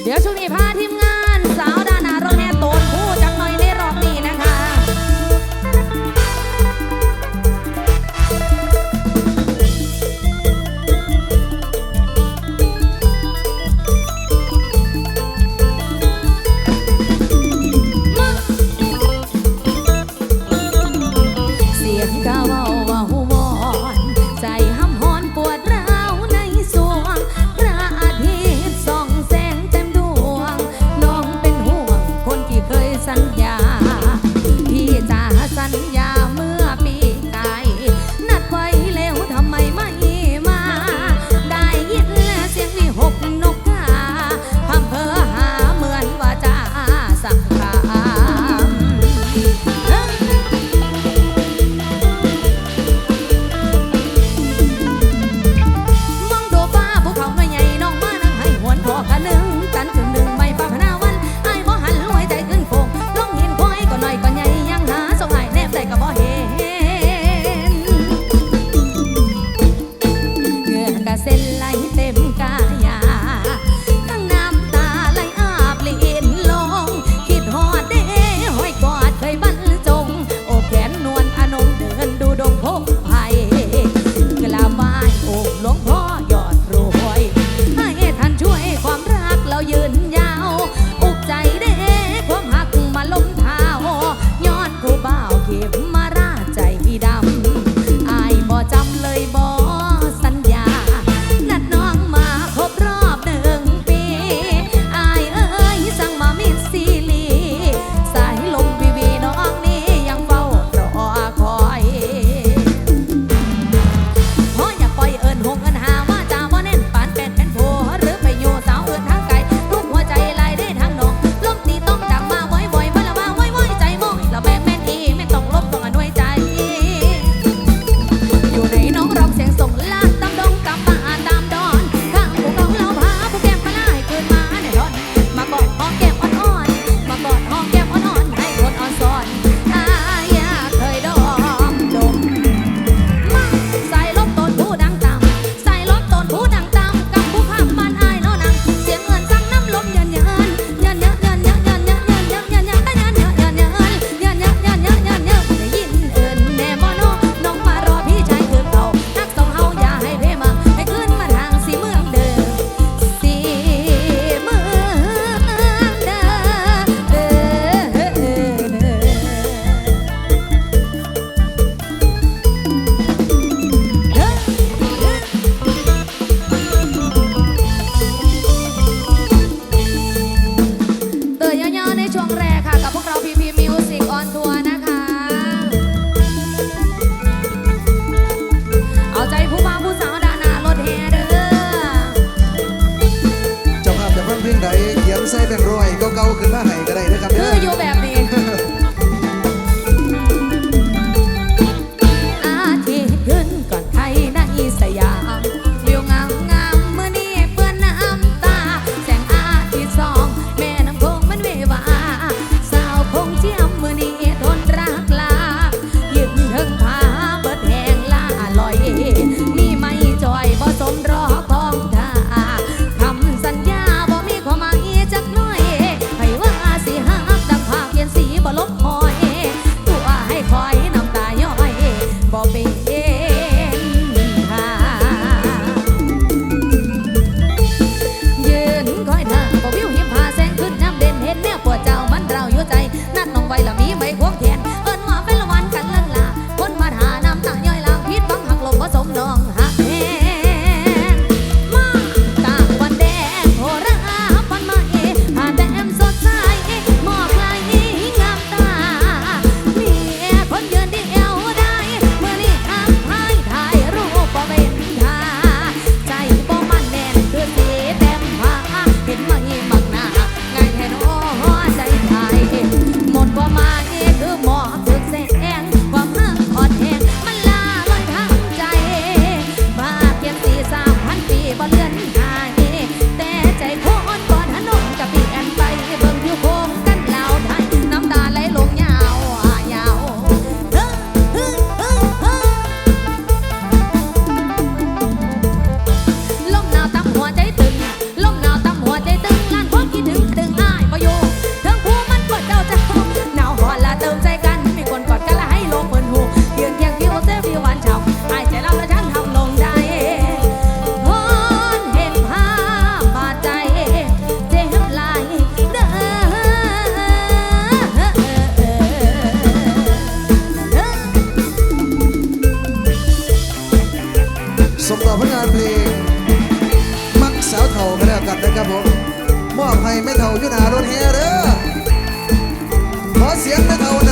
เดี๋ยวช่วงนี้พาทีมง aí, bora. าก็แล้วกันนะครับผมมอบให้ไม่เท่ายุนารถแฮเด้อขอเสียงไม่เท่านะ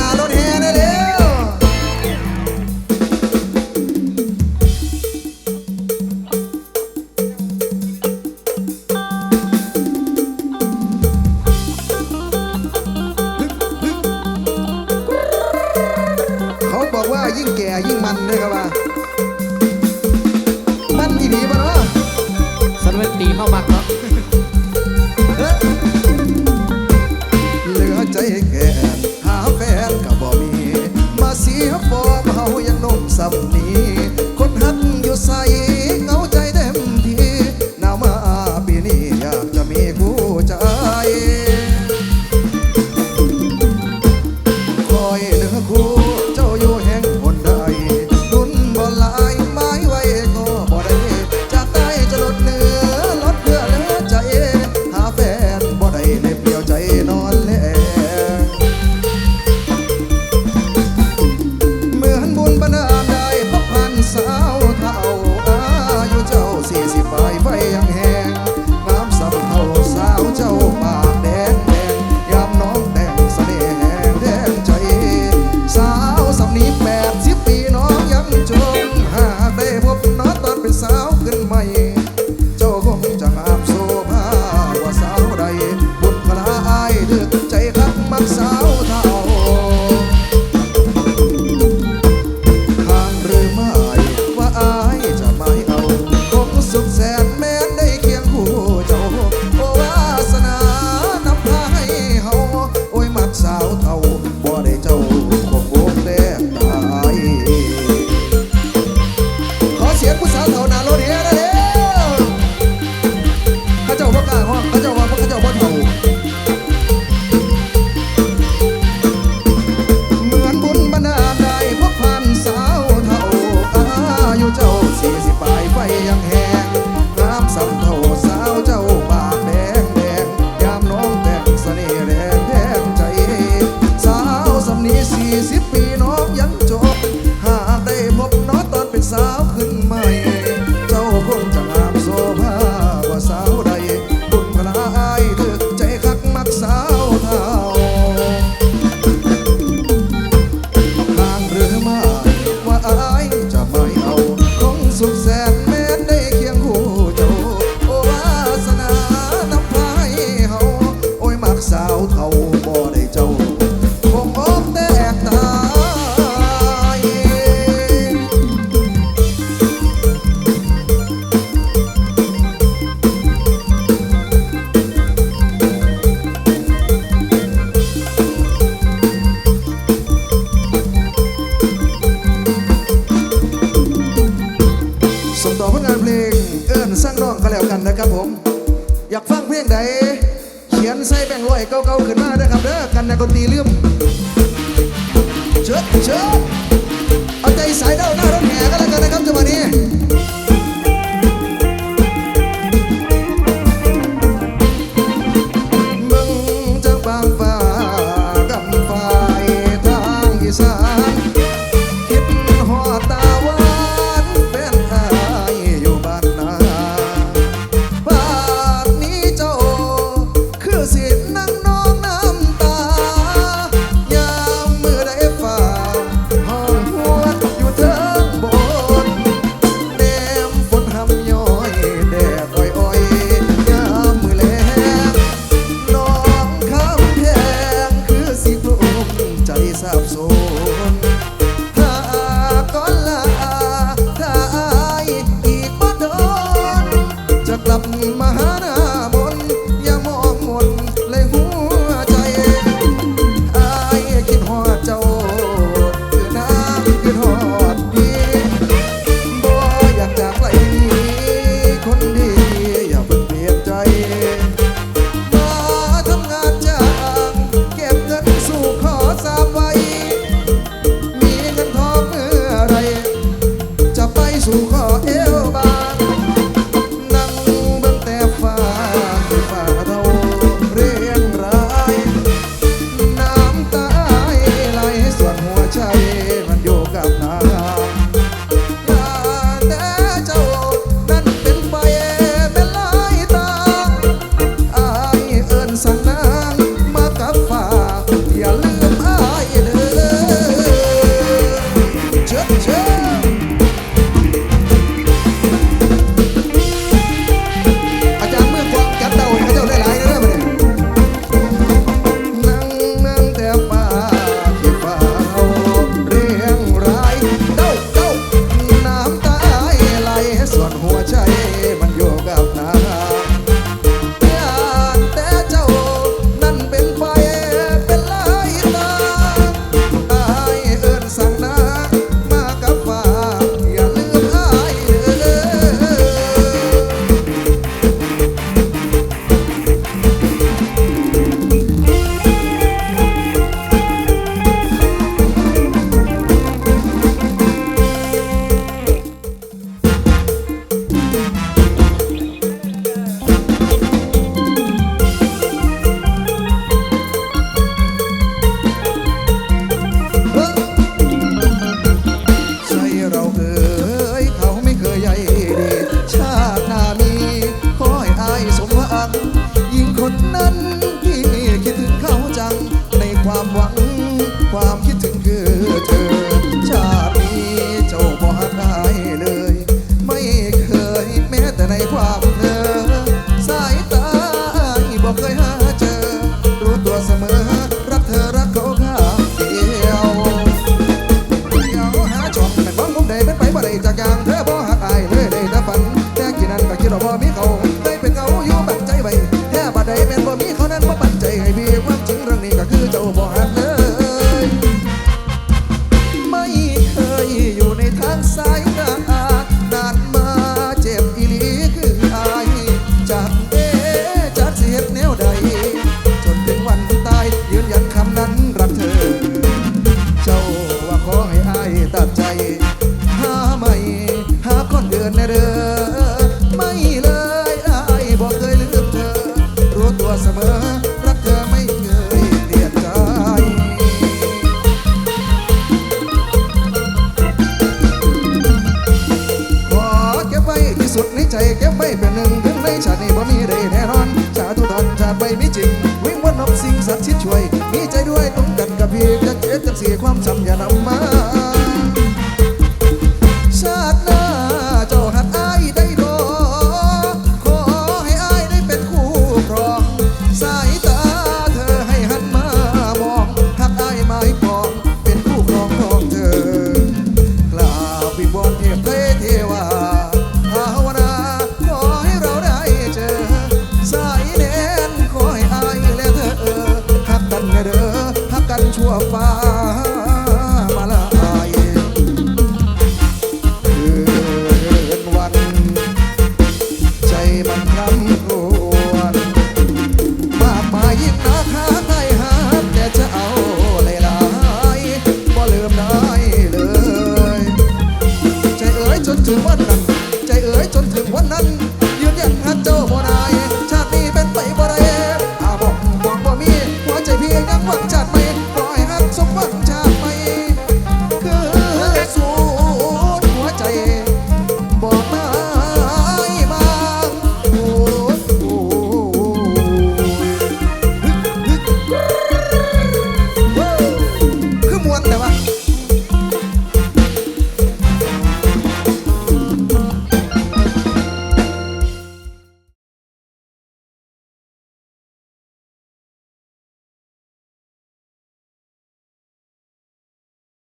ดีเข้ามาครับเหลือใจแก่นหาแฟนก็บ่มี มาเสียฟอมเฮายังนมสำนี สร้างร้องก็แล้วกันนะครับผม อยากฟังเพลงใดเขียนใส่แบ่งร้อยเก่าๆขึ้นมานะครับ เด้อกันนักดนตรีลืมเชิดเชิดเอาใจสายเด้าหน้ารถแห่กันแล้วกันนะครับจังหวะนี้ sapson